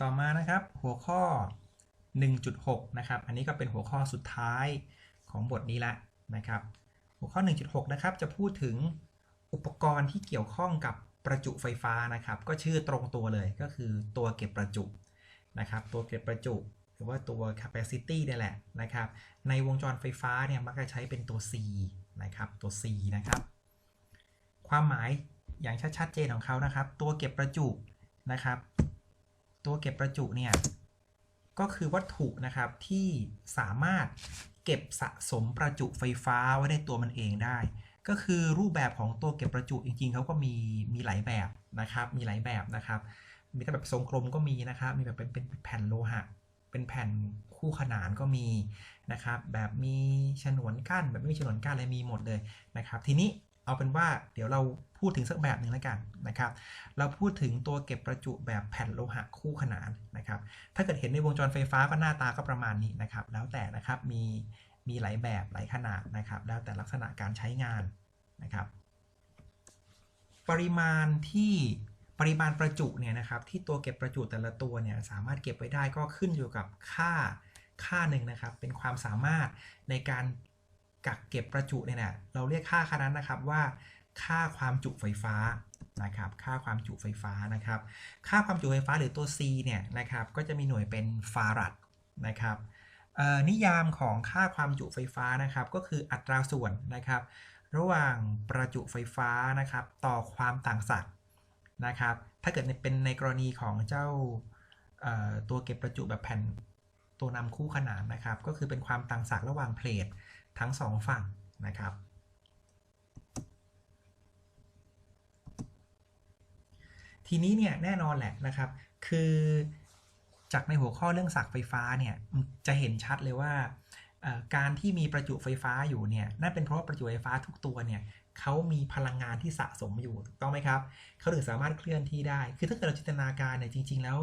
ต่อมานะครับหัวข้อ 1.6 นะครับ อันนี้ก็เป็นหัวข้อสุดท้ายของบทนี้ละนะครับ หัวข้อ 1.6 นะครับ จะพูดถึงอุปกรณ์ที่เกี่ยวข้องกับประจุไฟฟ้านะครับ ก็ชื่อตรงตัวเลยก็คือตัวเก็บประจุนะครับ ตัวเก็บประจุหรือว่าตัว capacity นี่แหละนะครับ ในวงจรไฟฟ้าเนี่ยมักจะใช้เป็นตัว C นะครับ ตัว C นะครับ ความหมายอย่างชัดๆเจนของเขานะครับ ตัวเก็บประจุนะครับ ตัวเก็บประจุเนี่ยก็คือวัตถุนะครับที่สามารถเก็บสะสมประจุไฟฟ้าไว้ในตัวมันเองได้ ก็คือรูปแบบของตัวเก็บประจุจริงๆเขาก็มีมีหลายแบบนะครับมีหลายแบบนะครับ มีแต่แบบทรงกลมก็มีนะครับ มีแบบเป็นเป็นแผ่นโลหะ เป็นแผ่นคู่ขนานก็มีนะครับ แบบมีฉนวนกั้น แบบไม่มีฉนวนกั้นอะไรมีหมดเลยนะครับ ทีนี้ เอาเป็นว่าเดี๋ยวเราพูดถึงสักแบบหนึ่งแล้วกันนะครับ เราพูดถึงตัวเก็บประจุแบบแผ่นโลหะคู่ขนานนะครับ ถ้าเกิดเห็นในวงจรไฟฟ้าก็หน้าตาก็ประมาณนี้นะครับ แล้วแต่นะครับมีมีหลายแบบหลายขนาดนะครับ แล้วแต่ลักษณะการใช้งานนะครับ ปริมาณที่ปริมาณประจุเนี่ยนะครับ ที่ตัวเก็บประจุแต่ละตัวเนี่ยสามารถเก็บไว้ได้ก็ขึ้นอยู่กับค่าค่าหนึ่งนะครับ เป็นความสามารถในการ กักเก็บประจุเนี่ยนะเราเรียกค่าค่านั้นนะครับว่า ค่าความจุไฟฟ้านะครับ ค่าความจุไฟฟ้านะครับ ค่าความจุไฟฟ้าหรือตัว C เนี่ยนะครับก็จะมีหน่วยเป็นฟารัดนะครับนิยามของค่าความจุไฟฟ้านะครับก็คืออัตราส่วนนะครับ ระหว่างประจุไฟฟ้านะครับต่อความต่างศักย์นะครับ ถ้าเกิดเป็นในกรณีของเจ้าตัวเก็บประจุแบบแผ่นตัวนำคู่ขนานนะครับ ก็คือเป็นความต่างศักย์ระหว่างเพลท ทั้งสองฝั่งนะครับ ทีนี้เนี่ยแน่นอนแหละนะครับ คือจากในหัวข้อเรื่องสักไฟฟ้าเนี่ยจะเห็นชัดเลยว่าการที่มีประจุไฟฟ้าอยู่เนี่ยนั่นเป็นเพราะว่าประจุไฟฟ้าทุกตัวเนี่ย เขามีพลังงานที่สะสมอยู่ถูกต้องไหมครับเขาถึงสามารถเคลื่อนที่ได้ คือถ้าเกิดเราจินตนาการเนี่ยจริง ๆ แล้ว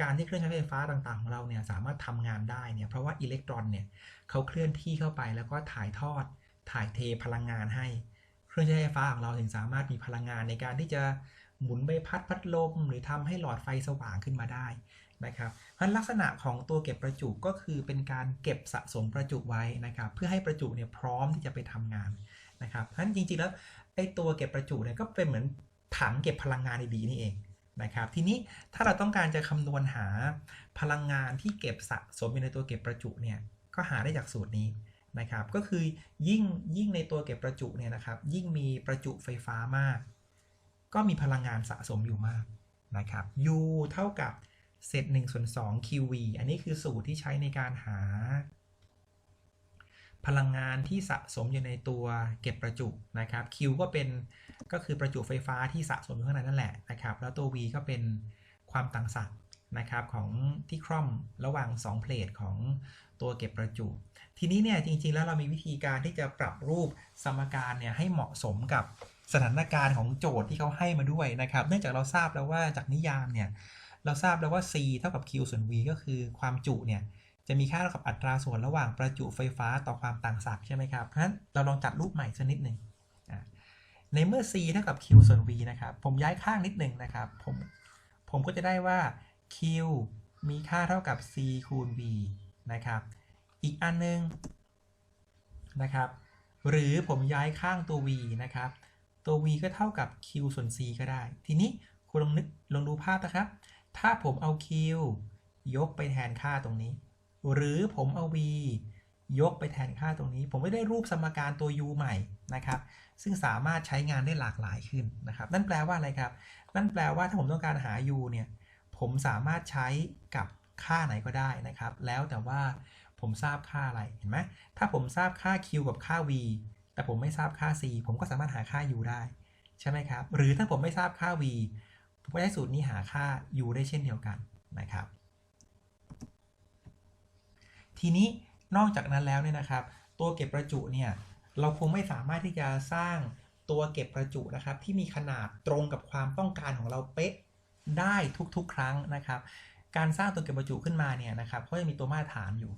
การที่เครื่องใช้ไฟฟ้าต่างๆของเราเนี่ยสามารถทำงานได้เนี่ยเพราะว่าอิเล็กตรอนเนี่ยเขาเคลื่อนที่เข้าไปแล้วก็ถ่ายทอด ถ่ายเทพลังงานให้ เครื่องใช้ไฟฟ้าของเราถึงสามารถมีพลังงานในการที่จะหมุนใบพัดพัดลม หรือทำให้หลอดไฟสว่างขึ้นมาได้นะครับเพราะลักษณะของตัวเก็บประจุก็คือเป็นการเก็บสะสมประจุไว้นะครับ เพื่อให้ประจุเนี่ยพร้อมที่จะไปทำงาน นะครับเพราะฉะนั้นจริงๆแล้วไอ้ตัวเก็บประจุเนี่ยก็เป็นเหมือนถังเก็บพลังงานดีๆนี่เองนะครับทีนี้ถ้าเราต้องการจะคำนวณหาพลังงานที่เก็บสะสมอยู่ในตัวเก็บประจุเนี่ยก็หาได้จากสูตรนี้นะครับก็คือยิ่งยิ่งในตัวเก็บประจุเนี่ยนะครับยิ่งมีประจุไฟฟ้ามาก ก็มีพลังงานสะสมอยู่มากนะครับ U เท่ากับเศษ1ส่วน2 QV อันนี้คือสูตรที่ใช้ในการหา พลังงานที่สะสมอยู่ในตัวเก็บประจุนะครับ Q ก็เป็นก็คือประจุไฟฟ้าที่สะสมอยู่ข้างในนั่นแหละนะครับ แล้วตัว V ก็เป็นความต่างศักย์นะครับของที่คร่อมระหว่าง 2 เพลทของตัวเก็บประจุ ทีนี้เนี่ยจริง ๆ แล้วเรามีวิธีการที่จะปรับรูปสมการเนี่ยให้เหมาะสมกับสถานการณ์ของโจทย์ที่เขาให้มาด้วยนะครับ เนื่องจากเราทราบแล้วว่าจากนิยามเนี่ยเราทราบแล้วว่า c เท่ากับ q ส่วน v ก็คือความจุเนี่ย จะมีค่าเท่ากับอัตราส่วนระหว่างประจุไฟฟ้าต่อความต่างศักย์ใช่ไหมครับเพราะฉะนั้นเราลองจัดรูปใหม่สักนิดหนึ่งในเมื่อ c เท่ากับ q ส่วน v นะครับ ผมย้ายข้างนิดหนึ่งนะครับ ผมผมก็จะได้ว่า q มีค่าเท่ากับ c คูณ v นะครับ อีกอันนึงนะครับ หรือผมย้ายข้างตัว v นะครับ ตัว v ก็เท่ากับ q ส่วน c ก็ได้ ทีนี้คุณลองนึกลองดูภาพนะครับ ถ้าผมเอา q ยกไปแทนค่าตรงนี้ หรือผมเอา v ยกไปแทนค่าตรงนี้ ผมไม่ได้รูปสมการตัว u ใหม่นะครับ ซึ่งสามารถใช้งานได้หลากหลายขึ้นนะครับ นั่นแปลว่าอะไรครับ นั่นแปลว่าถ้าผมต้องการหา u เนี่ย ผมสามารถใช้กับค่าไหนก็ได้นะครับ แล้วแต่ว่าผมทราบค่าอะไร เห็นไหมถ้าผมทราบค่า q กับค่า v แต่ผมไม่ทราบค่า c ผมก็สามารถหาค่า u ได้ใช่ไหมครับ หรือถ้าผมไม่ทราบค่า v ผมก็ได้สูตรนี้หาค่า u ได้เช่นเดียวกันนะครับ ทีนี้นอกจากนั้นแล้วเนี่ยนะครับ ตัวเก็บประจุเนี่ยเราคงไม่สามารถที่จะสร้างตัวเก็บประจุนะครับ ที่มีขนาดตรงกับความต้องการของเราเป๊ะได้ทุกๆ ครั้งนะครับ การสร้างตัวเก็บประจุขึ้นมาเนี่ยนะครับเขาจะมีตัวมาตรฐานอยู่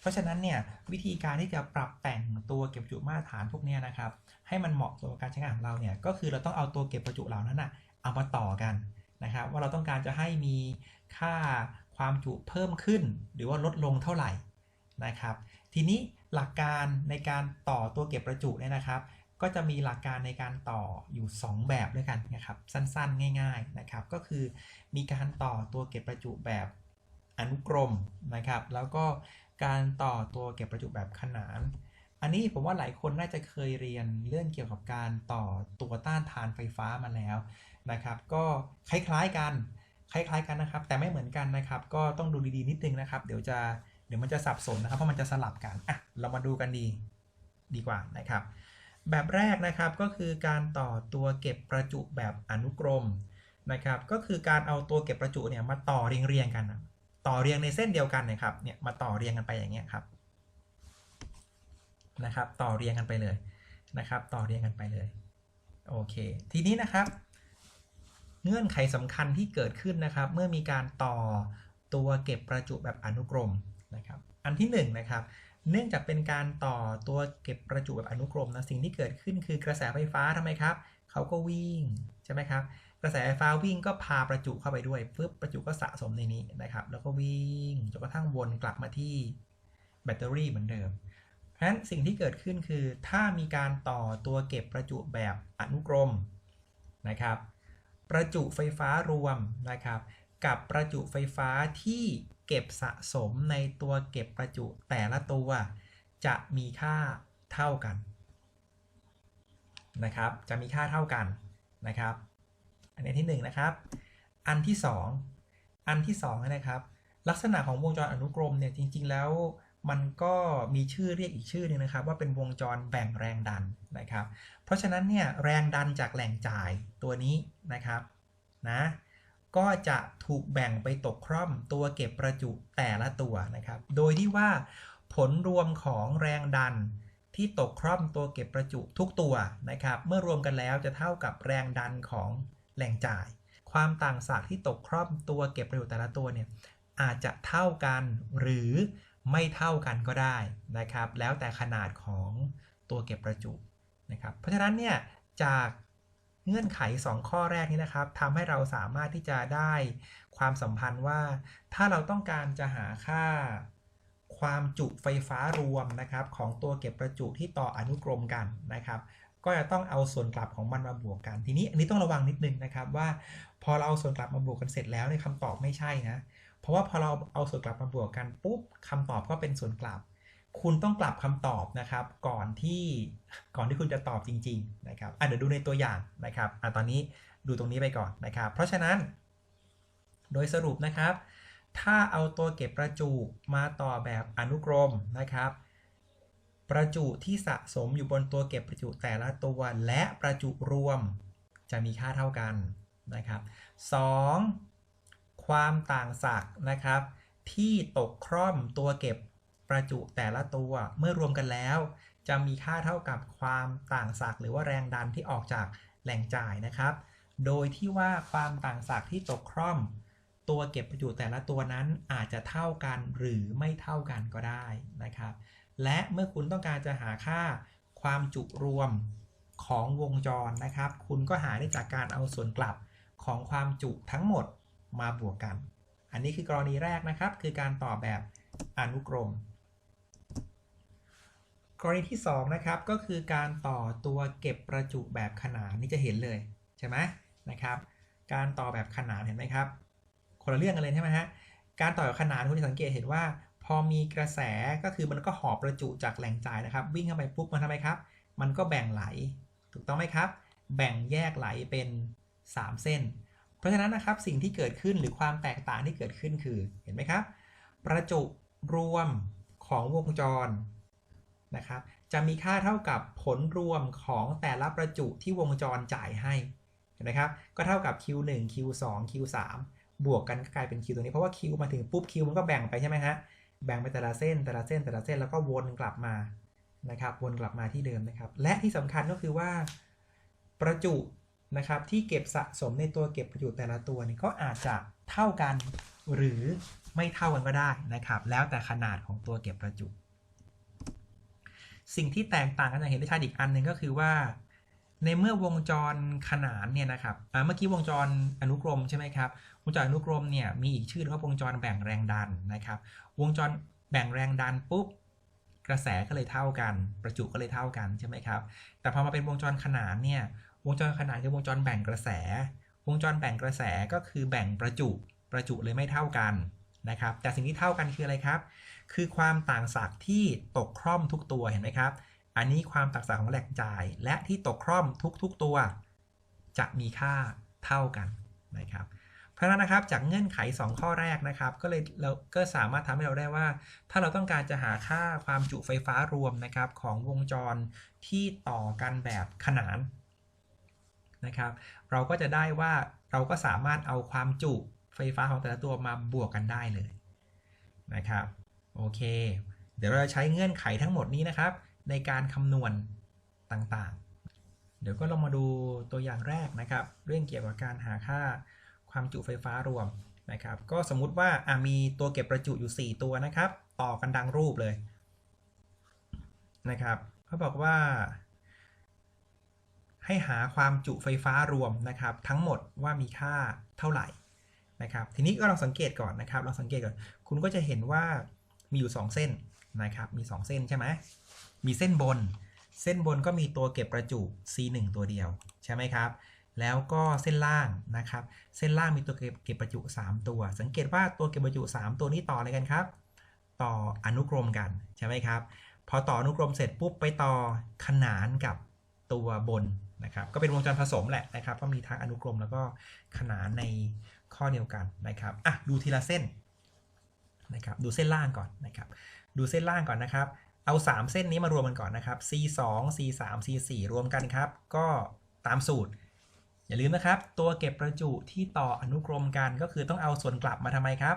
เพราะฉะนั้นเนี่ยวิธีการที่จะปรับแต่งตัวเก็บประจุมาตรฐานพวกนี้นะครับ ให้มันเหมาะกับการใช้งานของเราเนี่ยก็คือเราต้องเอาตัวเก็บประจุเหล่านั้นนะเอามาต่อกันนะครับ ว่าเราต้องการจะให้มีค่าความจุเพิ่มขึ้น หรือว่าลดลงเท่าไหร่ นะครับ ทีนี้หลักการในการต่อตัวเก็บประจุเนี่ยนะครับ ก็จะมีหลักการในการต่ออยู่ 2 แบบด้วยกันนะครับ สั้นๆ ง่าย ๆนะครับ ก็คือมีการต่อตัวเก็บประจุแบบอนุกรมนะครับ แล้วก็การต่อตัวเก็บประจุแบบขนาน อันนี้ผมว่าหลายคนน่าจะเคยเรียนเรื่องเกี่ยวกับการต่อตัวต้านทานไฟฟ้ามาแล้วนะครับ ก็คล้ายๆกัน คล้ายๆกันนะครับ แต่ไม่เหมือนกันนะครับ ก็ต้องดูดีๆนิดนึงนะครับ เดี๋ยวจะ เดี๋ยวมันจะสับสนนะครับเพราะมันจะสลับกันอะเรามาดูกันดีดีกว่านะครับ แบบแรกนะครับก็คือการต่อตัวเก็บประจุแบบอนุกรมนะครับ ก็คือการเอาตัวเก็บประจุเนี่ยมาต่อเรียงๆกัน ต่อเรียงในเส้นเดียวกันนะครับเนี่ยมาต่อเรียงกันไปอย่างเงี้ยครับนะครับ ต่อเรียงกันไปเลยนะครับ ต่อเรียงกันไปเลยโอเค ทีนี้นะครับ เงื่อนไขสำคัญที่เกิดขึ้นนะครับ เมื่อมีการต่อตัวเก็บประจุแบบอนุกรม นะครับ อันที่1นนะครับ เนื่องจากเป็นการต่อตัวเก็บประจุแบบอนุกรมนะ สิ่งที่เกิดขึ้นคือกระแสไฟฟ้าทำไมครับเขาก็วิ่งใช่ไหมครับ กระแสไฟฟ้าวิ่งก็พาประจุเข้าไปด้วยปึ๊บประจุก็สะสมในนี้นะครับ แล้วก็วิ่งจนกระทั่งวนกลับมาที่แบตเตอรี่เหมือนเดิมเพราะฉะนั้นสิ่งที่เกิดขึ้นคือถ้ามีการต่อตัวเก็บประจุแบบอนุกรมนะครับ ประจุไฟฟ้ารวมนะครับ กับประจุไฟฟ้าที่เก็บสะสมในตัวเก็บประจุแต่ละตัว จะมีค่าเท่ากันนะครับ จะมีค่าเท่ากันนะครับ อันนี้ที่1นนะครับ อันที่ 2 อันที่2นะครับ ลักษณะของวงจรอนุกรมเนี่ยจริง ๆ แล้วมันก็มีชื่อเรียกอีกชื่อนึงนะครับ ว่าเป็นวงจรแบ่งแรงดันนะครับ เพราะฉะนั้นเนี่ยแรงดันจากแหล่งจ่ายตัวนี้นะครับนะ ก็จะถูกแบ่งไปตกคร่อมตัวเก็บประจุแต่ละตัวนะครับ โดยที่ว่าผลรวมของแรงดันที่ตกคร่อมตัวเก็บประจุทุกตัวนะครับ เมื่อรวมกันแล้วจะเท่ากับแรงดันของแหล่งจ่าย ความต่างศักย์ที่ตกคร่อมตัวเก็บประจุแต่ละตัวเนี่ยอาจจะเท่ากันหรือไม่เท่ากันก็ได้นะครับ แล้วแต่ขนาดของตัวเก็บประจุนะครับ เพราะฉะนั้นเนี่ยจาก เงื่อนไข 2 ข้อแรกนี้นะครับทำให้เราสามารถที่จะได้ความสัมพันธ์ว่า ถ้าเราต้องการจะหาค่า ความจุไฟฟ้ารวมนะครับของตัวเก็บประจุที่ต่ออนุกรมกันนะครับ ก็จะต้องเอาส่วนกลับของมันมาบวกกัน ทีนี้อันนี้ต้องระวังนิดนึงนะครับว่า พอเราเอาส่วนกลับมาบวกกันเสร็จแล้วในคำตอบไม่ใช่นะเพราะว่าพอเราเอาส่วนกลับมาบวกกันปุ๊บคำตอบก็เป็นส่วนกลับ คุณต้องกลับคำตอบนะครับ ก่อนที่ ก่อนที่คุณจะตอบจริง ๆ นะครับอะเดี๋ยวดูในตัวอย่างนะครับอะตอนนี้ดูตรงนี้ไปก่อนนะครับ เพราะฉะนั้น โดยสรุปนะครับ ถ้าเอาตัวเก็บประจุมาต่อแบบอนุกรมนะครับ ประจุที่สะสมอยู่บนตัวเก็บประจุแต่ละตัว และประจุรวมจะมีค่าเท่ากันนะครับ 2. ความต่างศักย์นะครับ ที่ตกคร่อมตัวเก็บประจุแต่ละตัวเมื่อรวมกันแล้ว จะมีค่าเท่ากับความต่างศักย์หรือว่าแรงดันที่ออกจากแหล่งจ่ายนะครับ โดยที่ว่าความต่างศักย์ที่ตกคร่อม ตัวเก็บประจุแต่ละตัวนั้นอาจจะเท่ากันหรือไม่เท่ากันก็ได้นะครับ และเมื่อคุณต้องการจะหาค่าความจุรวมของวงจรนะครับ คุณก็หาได้จากการเอาส่วนกลับของความจุทั้งหมดมาบวกกัน อันนี้คือกรณีแรกนะครับ คือการต่อแบบอนุกรม กรณีที่2นะครับก็คือการต่อตัวเก็บประจุแบบขนานนี่จะเห็นเลยใช่ไหมนะครับ การต่อแบบขนานเห็นไหมครับ คนละเรื่องกันเลยใช่ไหมฮะการต่อแบบขนานคุณจะสังเกตเห็นว่า พอมีกระแสก็คือมันก็หอบประจุจากแหล่งจ่ายนะครับ วิ่งเข้าไปปุ๊บมันทำไมครับ มันก็แบ่งไหล ถูกต้องไหมครับ แบ่งแยกไหลเป็น 3 เส้น เพราะฉะนั้นนะครับสิ่งที่เกิดขึ้นหรือความแตกต่างที่เกิดขึ้นคือเห็นไหมครับ ประจุรวมของวงจร นะครับ จะมีค่าเท่ากับผลรวมของแต่ละประจุที่วงจรจ่ายให้เห็นไหมครับ ก็เท่ากับ Q1 Q2 Q3 บวกกันก็กลายเป็น Q ตัวนี้ เพราะว่า Q มาถึงปุ๊บ Q มันก็แบ่งไปใช่ไหมฮะ แบ่งไปแต่ละเส้นแต่ละเส้นแต่ละเส้นแล้วก็วนกลับมานะครับ วนกลับมาที่เดิมนะครับ และที่สำคัญก็คือว่าประจุนะครับที่เก็บสะสมในตัวเก็บประจุแต่ละตัวนี่ก็อาจจะเท่ากันหรือไม่เท่ากันก็ได้นะครับ แล้วแต่ขนาดของตัวเก็บประจุ สิ่งที่แตกต่างกันอย่างเห็นได้ชัดอีกอันหนึ่งก็คือว่า ในเมื่อวงจรขนานเนี่ยนะครับเมื่อกี้วงจรอนุกรมใช่ไหมครับวงจรอนุกรมเนี่ยมีอีกชื่อว่าวงจรแบ่งแรงดันนะครับ วงจรแบ่งแรงดันปุ๊บกระแสก็เลยเท่ากัน ประจุก็เลยเท่ากันใช่ไหมครับ แต่พอมาเป็นวงจรขนานเนี่ยวงจรขนานคือวงจรแบ่งกระแส วงจรแบ่งกระแสก็คือแบ่งประจุ ประจุเลยไม่เท่ากันนะครับ แต่สิ่งที่เท่ากันคืออะไรครับ คือความต่างศักย์ที่ตกคร่อมทุกตัวเห็นไหมครับ อันนี้ความต่างศักย์ของแหล่งจ่าย และที่ตกคร่อมทุกๆตัว จะมีค่าเท่ากันนะครับเพราะนั้นนะครับจากเงื่อนไข 2 ข้อแรกนะครับ ก็เลยเราก็สามารถทำให้เราได้ว่า ถ้าเราต้องการจะหาค่าความจุไฟฟ้ารวมนะครับของวงจรที่ต่อกันแบบขนานนะครับ เราก็จะได้ว่าเราก็สามารถเอาความจุไฟฟ้าของแต่ละตัวมาบวกกันได้เลยนะครับ โอเค เดี๋ยวเราจะใช้เงื่อนไขทั้งหมดนี้นะครับ ในการคำนวณต่างๆ เดี๋ยวก็ลองมาดูตัวอย่างแรกนะครับ เรื่องเกี่ยวกับการหาค่าความจุไฟฟ้ารวมนะครับ ก็สมมุติว่ามีตัวเก็บประจุอยู่ 4 ตัวนะครับ ต่อกันดังรูปเลยนะครับเขาบอกว่า ให้หาความจุไฟฟ้ารวมนะครับ ทั้งหมดว่ามีค่าเท่าไหร่นะครับ ทีนี้ก็ลองสังเกตก่อนนะครับลองสังเกตก่อน คุณก็จะเห็นว่า มีอยู่ 2 เส้นนะครับ มี 2 เส้นใช่ไหมมีเส้นบน เส้นบนก็มีตัวเก็บประจุ C1 ตัวเดียวใช่ไหมครับ แล้วก็เส้นล่างนะครับ เส้นล่างมีตัวเก็บเก็บประจุ 3 ตัว สังเกตว่าตัวเก็บประจุ 3 ตัวนี้ต่ออะไรกันครับ ต่ออนุกรมกันใช่ไหมครับ พอต่ออนุกรมเสร็จปุ๊บไปต่อขนานกับตัวบนนะครับก็เป็นวงจรผสมแหละนะครับก็มีทั้งอนุกรมแล้วก็ขนานในข้อเดียวกันนะครับอะดูทีละเส้น นะครับดูเส้นล่างก่อนนะครับดูเส้นล่างก่อนนะครับเอา 3 เส้นนี้มารวมกันก่อนนะครับ C2 C3 C4 รวมกันครับ ก็ตามสูตร อย่าลืมนะครับ ตัวเก็บประจุที่ต่ออนุกรมกันก็คือต้องเอาส่วนกลับมาทำไมครับ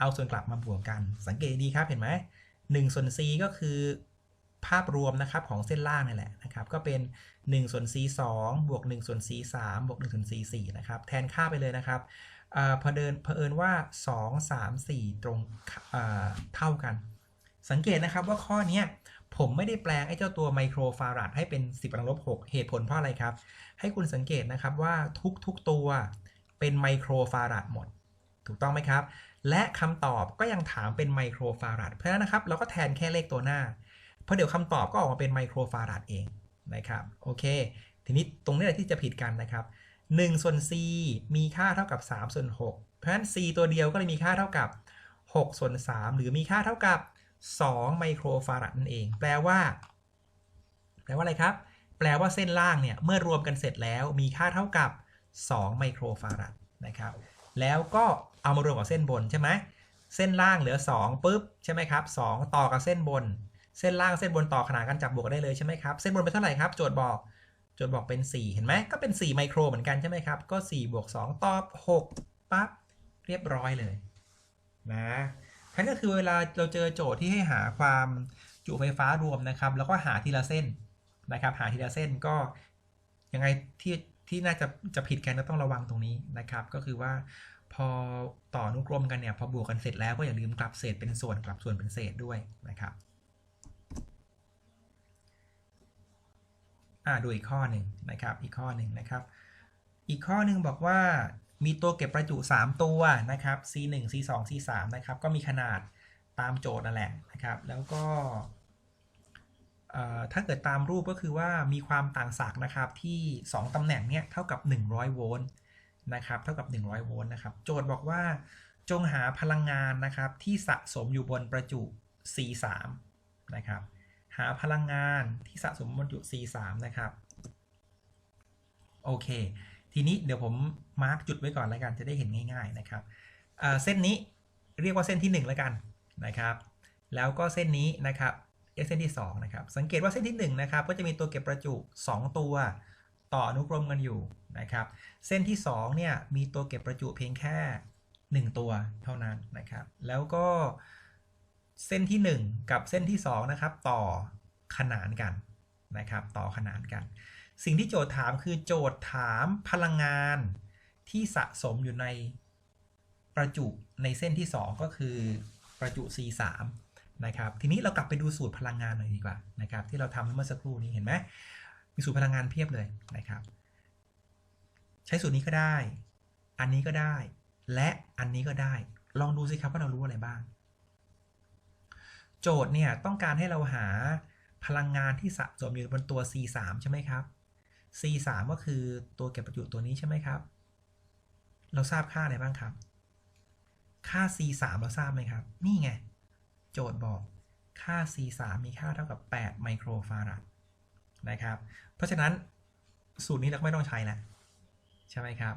เอาส่วนกลับมาบวกกัน สังเกตดีครับเห็นไหม1ส่วน C ก็คือภาพรวมนะครับของเส้นล่างนี่แหละนะครับ ก็เป็น1ส่วน C2 บวก1ส่วน C3 บวก1ส่วน C4 นะครับ แทนค่าไปเลยนะครับ อพอเดินเผอิญว่า 2 3 4 ตรงเท่ากัน สังเกตนะครับว่าข้อนี้ผมไม่ได้แปลงไอ้เจ้าตัวไมโครฟาราดให้เป็น 10กำลังลบ6เหตุผลเพราะอะไรครับ ให้คุณสังเกตนะครับว่าทุกๆตัวเป็นไมโครฟาราดหมด ถูกต้องไหมครับ และคำตอบก็ยังถามเป็นไมโครฟาราดเพราะฉะนั้นนะครับ เราก็แทนแค่เลขตัวหน้า เพราะเดี๋ยวคำตอบก็ออกมาเป็นไมโครฟาราดเองนะครับ โอเค ทีนี้ตรงนี้แหละที่จะผิดกันนะครับ 1ส่วน c มีค่าเท่ากับ3ส่วน6เพราะฉะนั้น c ตัวเดียวก็เลยมีค่าเท่ากับ6ส่วน3หรือมีค่าเท่ากับ 2 ไมโครฟาราดนั่นเอง แปลว่า แปลว่าอะไรครับ แปลว่าเส้นล่างเนี่ย เมื่อรวมกันเสร็จแล้วมีค่าเท่ากับ 2 ไมโครฟาราดนะครับ แล้วก็เอามารวมกับเส้นบนใช่ไหมเส้นล่างเหลือ 2ปุ๊บใช่ไหมครับ 2 ต่อกับเส้นบน เส้นล่างเส้นบนต่อขนานกันจับบวกได้เลยใช่ไหมครับ เส้นบนเป็นเท่าไหร่ครับ โจทย์บอก จทย์บอกเป็น 4 เห็นไหมก็เป็น 4 ไมโครเหมือนกันใช่ไหมครับ ก็ 4 บวก 2 ตอบ 6 ปั๊บ เรียบร้อยเลยนะนั่นก็คือเวลาเราเจอโจทย์ที่ให้หาความจุไฟฟ้ารวมนะครับ แล้วก็หาทีละเส้นนะครับ หาทีละเส้นก็ยังไงที่ที่น่าจะจะผิดกันก็ต้องระวังตรงนี้นะครับ ก็คือว่าพอต่อนุกรมกันเนี่ยพอบวกกันเสร็จแล้วก็อย่าลืมกลับเศษเป็นส่วนกลับส่วนเป็นเศษด้วยนะครับ อ่าดูอีกข้อหนึ่งนะครับ อีกข้อหนึ่งนะครับ อีกข้อหนึ่งบอกว่ามีตัวเก็บประจุ 3 ตัวนะครับ C1 C2 C3 นะครับ ก็มีขนาดตามโจทย์นั่นแหละนะครับ แล้วก็ถ้าเกิดตามรูปก็คือว่ามีความต่างศักย์นะครับที่ 2 ตำแหน่งเนี้ยเท่ากับ 100 โวลต์นะครับ เท่ากับ 100 โวลต์นะครับ โจทย์บอกว่าจงหาพลังงานนะครับที่สะสมอยู่บนประจุ C3 นะครับ หาพลังงานที่สะสมบนจุ C3 นะครับ โอเค ทีนี้เดี๋ยวผมมาร์กจุดไว้ก่อนแล้วกันจะได้เห็นง่าย ๆนะครับเส้นนี้เรียกว่าเส้นที่ 1 แล้วกันนะครับ แล้วก็เส้นนี้นะครับเส้นที่ 2 นะครับ สังเกตว่าเส้นที่1นะครับก็จะมีตัวเก็บประจุ 2 ตัวต่ออนุกรมกันอยู่นะครับ เส้นที่2เนี่ยมีตัวเก็บประจุเพียงแค่ 1 ตัวเท่านั้นนะครับ แล้วก็ เส้นที่ 1 กับเส้นที่ 2 นะครับ ต่อขนานกันนะครับ ต่อขนานกัน สิ่งที่โจทย์ถามคือโจทย์ถามพลังงานที่สะสมอยู่ในประจุในเส้นที่ 2 ก็คือประจุ C3 นะครับ ทีนี้เรากลับไปดูสูตรพลังงานหน่อยดีกว่านะครับ ที่เราทำเมื่อสักครู่นี้เห็นไหมมีสูตรพลังงานเพียบเลยนะครับ ใช้สูตรนี้ก็ได้ อันนี้ก็ได้ และอันนี้ก็ได้ ลองดูสิครับว่าเรารู้อะไรบ้าง โจทย์เนี่ยต้องการให้เราหาพลังงานที่สะสมอยู่บนตัว C3 ใช่ไหมครับ C3 ก็คือตัวเก็บประจุตัวนี้ใช่ไหมครับ เราทราบค่าอะไรบ้างครับ ค่า C3 เราทราบไหมครับ นี่ไง โจทย์บอกค่า C3 มีค่าเท่ากับ 8 ไมโครฟาราดนะครับ เพราะฉะนั้นสูตรนี้เราก็ไม่ต้องใช้แล้วใช่ไหมครับ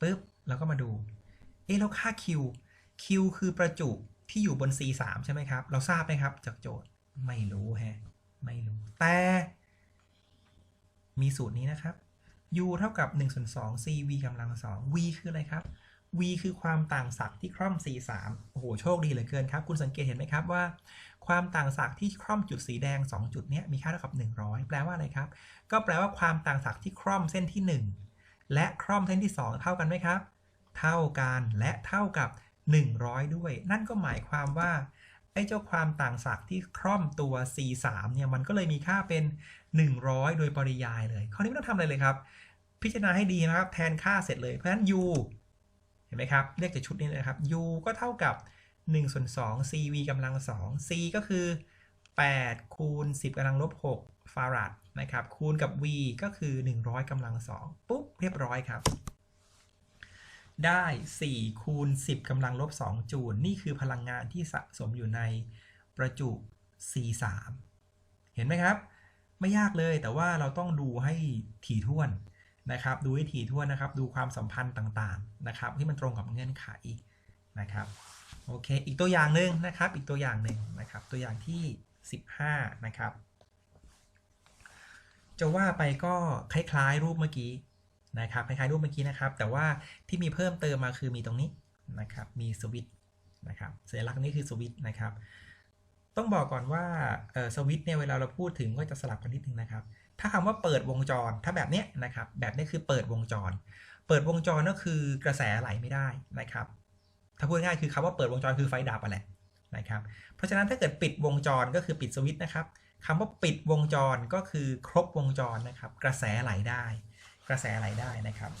ปุ๊บ เราก็มาดู เอ๊ะแล้วค่า Q Q คือประจุ ที่อยู่บน C3 ใช่ไหมครับ เราทราบไหมครับ จากโจทย์ไม่รู้แฮะไม่รู้ แต่ มีสูตรนี้นะครับ U เท่ากับ1ส่วน2 CV กำลัง2 V คืออะไรครับ V คือความต่างศักย์ที่คร่อม C3 โอ้โหโชคดีเหลือเกินครับ คุณสังเกตเห็นไหมครับว่า ความต่างศักย์ที่คร่อมจุดสีแดง 2 จุดนี้มีค่าเท่ากับ 100 แปลว่าอะไรครับ ก็แปลว่าความต่างศักย์ที่คร่อมเส้นที่ 1 และคร่อมเส้นที่ 2 เท่ากันไหมครับ เท่ากันและเท่ากับ 100 ด้วย นั่นก็หมายความว่าไอ้เจ้าความต่างศักย์ที่คร่อมตัว C3 เนี่ยมันก็เลยมีค่าเป็น 100 โดยปริยายเลย คราวนี้ไม่ต้องทำอะไรเลยครับ พิจารณาให้ดีนะครับ แทนค่าเสร็จเลย เพราะฉะนั้น u เห็นไหมครับ เรียกจากชุดนี้เลยนะครับ u ก็เท่ากับ1ส่วน2 cv กำลัง 2 c ก็คือ 8 คูณ 10กำลังลบ 6 ฟาราดนะครับ คูณกับ v ก็คือ 100กำลัง 2 ปุ๊บ เรียบร้อยครับ ได้4คูณ10กำลังลบ2จูลนี่คือพลังงานที่สะสมอยู่ในประจุ C3 เห็นไหมครับ ไม่ยากเลยแต่ว่าเราต้องดูให้ถี่ถ้วนนะครับ ดูให้ถี่ถ้วนนะครับ ดูความสัมพันธ์ต่างๆนะครับ ที่มันตรงกับเงื่อนไขนะครับโอเค อีกตัวอย่างหนึ่งนะครับ อีกตัวอย่างหนึ่งนะครับ ตัวอย่างที่ 15 นะครับ จะว่าไปก็คล้ายๆรูปเมื่อกี้ นะครับคล้ายๆรูปเมื่อกี้นะครับ แต่ว่าที่มีเพิ่มเติมมาคือมีตรงนี้นะครับมีสวิตช์นะครับสัญลักษณ์นี้คือสวิตช์นะครับ ต้องบอกก่อนว่าสวิตช์เนี่ยเวลาเราพูดถึงก็จะสลับกันนิดนึงนะครับ ถ้าคำว่าเปิดวงจรถ้าแบบนี้นะครับ แบบนี้คือเปิดวงจร เปิดวงจรก็คือกระแสไหลไม่ได้นะครับ ถ้าพูดง่ายคือคำว่าเปิดวงจรคือไฟดับอะแหละนะครับ เพราะฉะนั้นถ้าเกิดปิดวงจรก็คือปิดสวิตช์นะครับคำว่าปิดวงจรก็คือครบวงจรนะครับ กระแสไหลได้ กระแสไหลได้นะครับ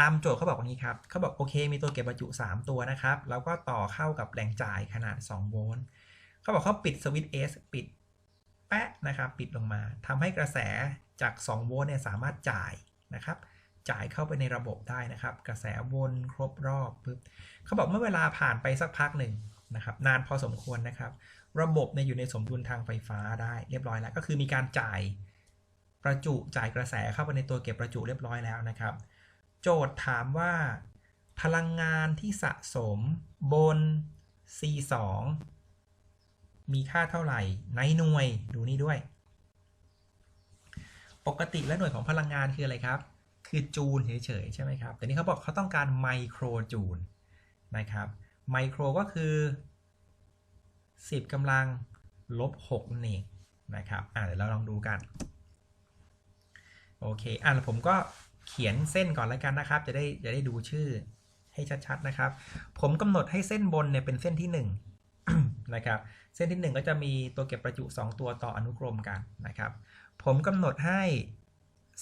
ตามโจทย์เขาบอกว่านี้ครับเขาบอกโอเค มีตัวเก็บบรรจุ 3 ตัวนะครับ แล้วก็ต่อเข้ากับแหล่งจ่ายขนาด 2 โวลต์เขาบอกเขาปิดสวิตช์ S ปิดแปะนะครับ ปิดลงมาทำให้กระแสจาก 2 โวลต์เนี่ยสามารถจ่ายนะครับจ่ายเข้าไปในระบบได้นะครับ กระแสวนครบรอบปุ๊บเขาบอกเมื่อเวลาผ่านไปสักพักหนึ่งนะครับ นานพอสมควรนะครับ ระบบเนี่ยอยู่ในสมดุลทางไฟฟ้าได้เรียบร้อยแล้ว ก็คือมีการจ่าย ประจุจ่ายกระแสเข้าไปในตัวเก็บประจุเรียบร้อยแล้วนะครับ โจทย์ถามว่า พลังงานที่สะสมบน C2 มีค่าเท่าไหร่ในหน่วยดูนี่ด้วย ปกติและหน่วยของพลังงานคืออะไรครับ คือจูลเฉยๆใช่ไหมครับ แต่นี่เขาบอกเขาต้องการไมโครจูลนะครับไมโครก็คือ 10กำลังลบ6นั่นเองนะครับอ่าเดี๋ยวเราลองดูกัน โอเค อะผมก็เขียนเส้นก่อนแล้วกันนะครับ จะได้จะได้ดูชื่อให้ชัดๆนะครับ ผมกำหนดให้เส้นบนเนี่ยเป็นเส้นที่1นนะครับ เส้นที่ 1 ก็จะมีตัวเก็บประจุ 2 ตัวต่ออนุกรมกันนะครับ ผมกำหนดให้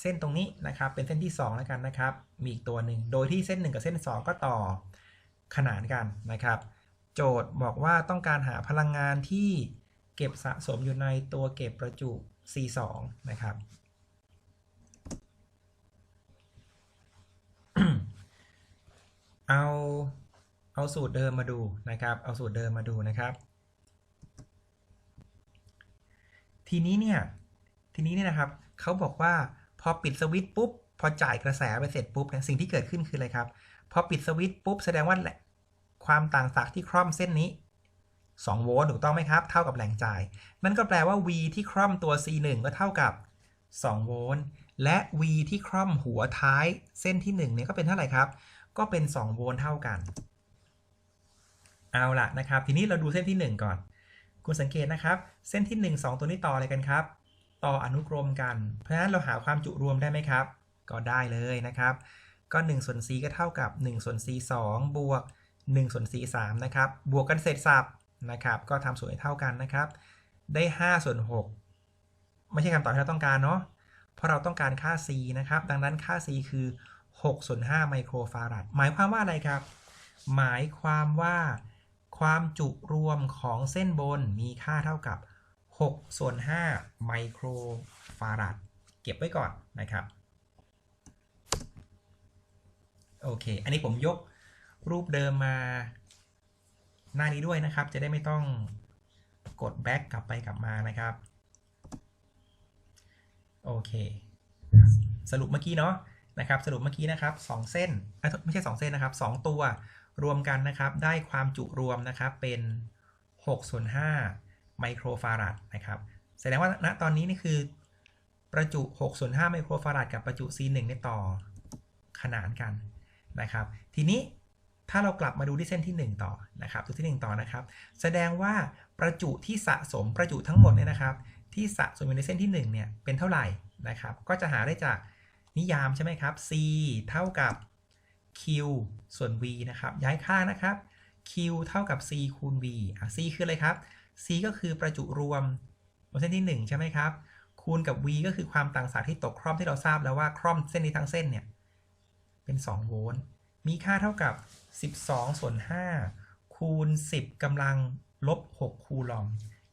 เส้นตรงนี้นะครับ เป็นเส้นที่ 2 แล้วกันนะครับ มีอีกตัวหนึ่ง โดยที่เส้น 1 กับเส้น 2 ก็ต่อขนานกันนะครับ โจทย์บอกว่าต้องการหาพลังงานที่เก็บสะสมอยู่ในตัวเก็บประจุ C2 นะครับ เอาเอาสูตรเดิมมาดูนะครับ เอาสูตรเดิมมาดูนะครับ ทีนี้เนี่ย ทีนี้เนี่ยนะครับ เขาบอกว่าพอปิดสวิตช์ปุ๊บ พอจ่ายกระแสไปเสร็จปุ๊บเนี่ย สิ่งที่เกิดขึ้นคืออะไรครับ พอปิดสวิตช์ปุ๊บ แสดงว่าแหละความต่างศักย์ที่คร่อมเส้นนี้ 2 โวลต์ถูกต้องไหมครับ เท่ากับแหล่งจ่าย นั่นก็แปลว่า V ที่คร่อมตัว C1 ก็เท่ากับ 2 โวลต์ และ V ที่คร่อมหัวท้ายเส้นที่1เนี่ยก็เป็นเท่าไหร่ครับ ก็เป็น 2 โวลต์เท่ากัน เอาละนะครับ ทีนี้เราดูเส้นที่ 1 ก่อน คุณสังเกตนะครับ เส้นที่ 1 2 ตัวนี้ต่ออะไรกันครับ ต่ออนุกรมกัน เพราะฉะนั้นเราหาความจุรวมได้ไหมครับ ก็ได้เลยนะครับ ก็1ส่วน c ก็เท่ากับ1ส่วน c 2บวก1ส่วน c 3นะครับ บวกกันเสร็จสับนะครับ ก็ทำส่วนให้เท่ากันนะครับ ได้5ส่วน6ไม่ใช่คำตอบที่เราต้องการเนาะ เพราะเราต้องการค่า c นะครับ ดังนั้นค่า c คือ 6ส่วน5ไมโครฟาราด หมายความว่าอะไรครับ หมายความว่าความจุรวมของเส้นบนมีค่าเท่ากับ6ส่วน5ไมโครฟาราด เก็บไว้ก่อนนะครับ โอเค อันนี้ผมยกรูปเดิมมาหน้านี้ด้วยนะครับ จะได้ไม่ต้องกดแบ็กกลับไปกลับมานะครับ โอเค สรุปเมื่อกี้เนาะ นะครับสรุปเมื่อกี้นะครับ 2 เส้นเอ้ยไม่ใช่ 2 เส้นนะครับ 2 ตัวรวมกันนะครับ ได้ความจุรวมนะครับเป็น6ส่วน5ไมโครฟาราดนะครับ แสดงว่าณตอนนี้นี่คือ ประจุ6ส่วน5ไมโครฟาราดกับประจุ C1 ในต่อขนานกันนะครับ ทีนี้ถ้าเรากลับมาดูที่เส้นที่ 1 ต่อนะครับดูที่ 1 ต่อนะครับ แสดงว่าประจุที่สะสมประจุทั้งหมดเนี่ยนะครับ ที่สะสมอยู่ในเส้นที่1เนี่ยเป็นเท่าไหร่นะครับ ก็จะหาได้จาก นิยามใช่ไหมครับ C เท่ากับ Q ส่วน V นะครับ ย้ายค่านะครับ Q เท่ากับ C คูณ V อะ C คืออะไรครับ C ก็คือประจุรวมบนเส้นที่ 1 ใช่ไหมครับ คูณกับ V ก็คือความต่างศักย์ที่ตกคร่อมที่เราทราบแล้วว่าคร่อมเส้นนี้ทั้งเส้นเนี่ย เป็น 2 โวลต์ มีค่าเท่ากับ 12 ส่วน 5 คูณ 10กำลังลบ 6 คูลอม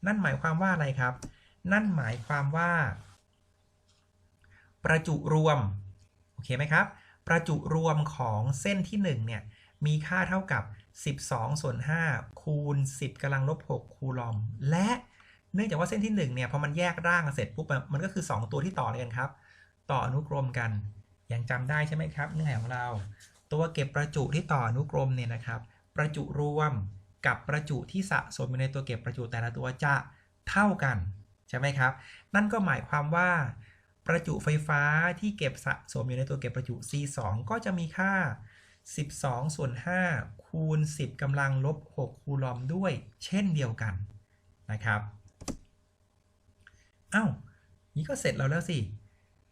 นั่นหมายความว่าอะไรครับ นั่นหมายความว่า ประจุรวม โอเคไหมครับ ประจุรวมของเส้นที่ 1 เนี่ย มีค่าเท่ากับ 12 ส่วน 5 คูณ 10กำลังลบ 6 คูลอม และเนื่องจากว่าเส้นที่ 1 เนี่ย พอมันแยกร่างเสร็จปุ๊บ มันก็คือ 2 ตัวที่ต่อเลยกันครับ ต่ออนุกรมกัน ยังจำได้ใช่ไหมครับเนื้อหาของเรา ตัวเก็บประจุที่ต่ออนุกรมเนี่ยนะครับ ประจุรวมกับประจุที่สะสมอยู่ในตัวเก็บประจุแต่ละตัวจะเท่ากัน ใช่ไหมครับ นั่นก็หมายความว่า ประจุไฟฟ้าที่เก็บสะสมอยู่ในตัวเก็บประจุ C2 ก็จะมีค่า 12 ส่วน 5 คูณ 10กำลังลบ 6 คูลอมด้วย เช่นเดียวกันนะครับอ้าวนี้ก็เสร็จแล้วแล้วสิ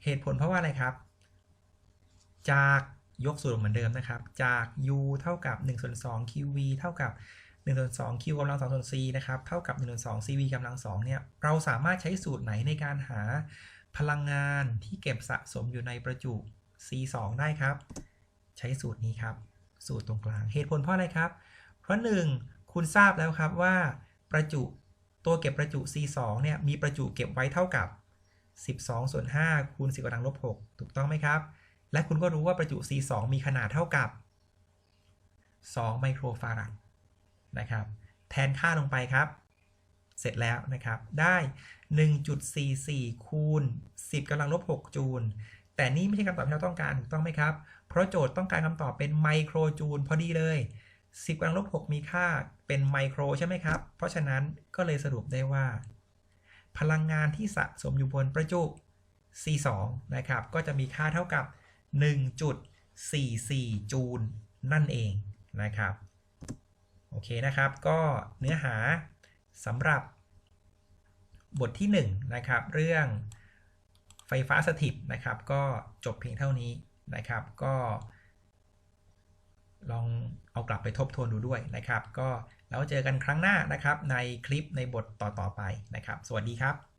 เหตุผลเพราะว่าอะไรครับ จากยกสูตรเหมือนเดิมนะครับ จาก u เท่ากับ1ส่วน2 qv เท่ากับ1ส่วน2 q กำลัง2ส่วน c นะครับ เท่ากับ1ส่วน2 cv กำลัง2เนี่ย เราสามารถใช้สูตรไหนในการหา พลังงานที่เก็บสะสมอยู่ในประจุ C2 ได้ครับ ใช้สูตรนี้ครับ สูตรตรงกลางเหตุผลเพราะอะไรครับ เพราะ 1 คุณทราบแล้วครับว่าประจุตัวเก็บประจุ C2 เนี่ยมีประจุเก็บไว้เท่ากับ 12 ส่วน 5 คูณ 10กำลังลบ 6 ถูกต้องไหมครับ และคุณก็รู้ว่าประจุ C2 มีขนาดเท่ากับ 2 ไมโครฟาราดนะครับ แทนค่าลงไปครับ เสร็จแล้วนะครับ ได้ 1.44 คูณ 10กำลังลบ 6 จูล แต่นี่ไม่ใช่คำตอบที่เราต้องการถูกต้องไหมครับ เพราะโจทย์ต้องการคำตอบเป็นไมโครจูลพอดีเลย 10กำลังลบ 6 มีค่าเป็นไมโครใช่ไหมครับ เพราะฉะนั้นก็เลยสรุปได้ว่า พลังงานที่สะสมอยู่บนประจุ C2 นะครับ ก็จะมีค่าเท่ากับ 1.44 จูลนั่นเองนะครับ โอเคนะครับ ก็เนื้อหา สำหรับบทที่1นะครับเรื่องไฟฟ้าสถิตนะครับ ก็จบเพียงเท่านี้นะครับ ก็ ลองเอากลับไปทบทวนดูด้วยนะครับ ก็แล้วเจอกันครั้งหน้านะครับในคลิปในบทต่อๆไปนะครับ สวัสดีครับ